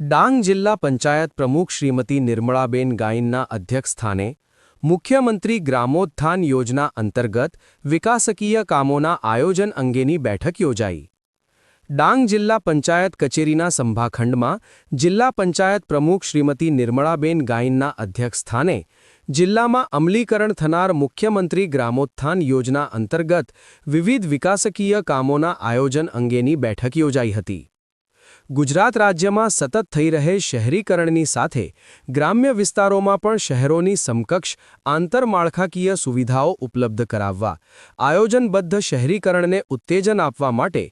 ડાંગ જિલ્લા પંચાયત પ્રમુખ શ્રીમતી નિર્મળાબેન ગાયનના અધ્યક્ષસ્થાને મુખ્યમંત્રી ગ્રામોત્થાન યોજના અંતર્ગત વિકાસકીય કામોના આયોજન અંગેની બેઠક યોજાઈ. ડાંગ જિલ્લા પંચાયત કચેરીના સંભાખંડમાં જિલ્લા પંચાયત પ્રમુખ શ્રીમતી નિર્મળાબેન ગાયનના અધ્યક્ષસ્થાને જિલ્લામાં અમલીકરણ થનાર મુખ્યમંત્રી ગ્રામોત્થાન યોજના અંતર્ગત વિવિધ વિકાસકીય કામોના આયોજન અંગેની બેઠક યોજાઈ હતી. ગુજરાત રાજ્યમાં સતત થઈ રહે શહેરીકરણની સાથે ગ્રામ્ય વિસ્તારોમાં પણ શહેરોની સમકક્ષ આંતરમાળખાકીય સુવિધાઓ ઉપલબ્ધ કરાવવા, આયોજનબદ્ધ શહેરીકરણને ઉત્તેજન આપવા માટે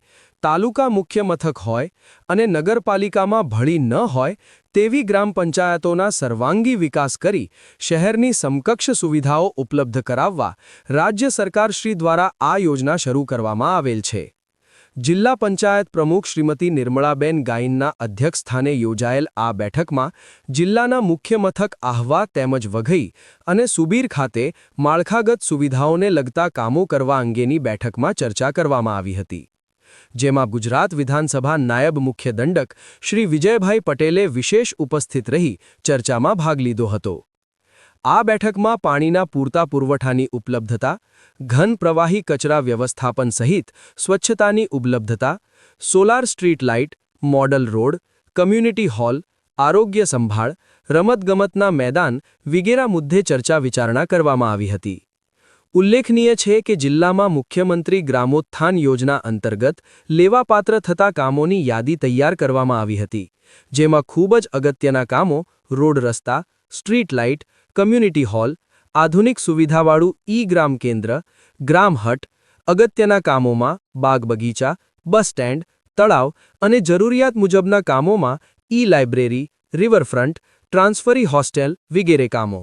તાલુકા મુખ્ય મથક હોય અને નગરપાલિકામાં ભળી ન હોય તેવી ગ્રામ પંચાયતોના સર્વાંગી વિકાસ કરી શહેરની સમકક્ષ સુવિધાઓ ઉપલબ્ધ કરાવવા રાજ્ય સરકારશ્રી દ્વારા આ યોજના શરૂ કરવામાં આવેલ છે. જિલ્લા પંચાયત પ્રમુખ શ્રીમતી નિર્મળાબેન ગાઈનના અધ્યક્ષસ્થાને યોજાયેલ આ બેઠકમાં જિલ્લાના મુખ્ય મથક આહવા તેમજ વઘઈ અને સુબીર ખાતે માળખાગત સુવિધાઓને લગતા કામો કરવા અંગેની બેઠકમાં ચર્ચા કરવામાં આવી હતી. જેમાં ગુજરાત વિધાનસભા નાયબ મુખ્ય દંડક શ્રી વિજયભાઈ પટેલે વિશેષ ઉપસ્થિત રહી ચર્ચામાં ભાગ લીધો હતો. આ બેઠકમાં પાણીના પૂરતા પુરવઠાની ઉપલબ્ધતા, ઘન પ્રવાહી કચરા વ્યવસ્થાપન સહિત સ્વચ્છતાની ઉપલબ્ધતા, solar street light, model road, community hall, આરોગ્ય સંભાળ, રમતગમતના મેદાન વિગેરા મુદ્દે ચર્ચા વિચારણા કરવામાં આવી હતી. ઉલ્લેખનીય છે કે જિલ્લામાં મુખ્યમંત્રી ગ્રામોત્થાન યોજના અંતર્ગત લેવાપાત્ર થતા કામોની યાદી તૈયાર કરવામાં આવી હતી, જેમાં ખૂબ જ અગત્યના કામો, રોડ રસ્તા, સ્ટ્રીટ લાઇટ કમ્યુનિટી હોલ, આધુનિક સુવિધાવાળું ઈ ગ્રામ કેન્દ્ર, ગ્રામ હટ, અગત્યના કામોમાં બાગ બગીચા બસ સ્ટેન્ડ, તળાવ અને જરૂરિયાત મુજબના કામોમાં ઈ લાઇબ્રેરી રિવરફ્રન્ટ, ટ્રાન્સફરી હોસ્ટેલ વગેરે કામો.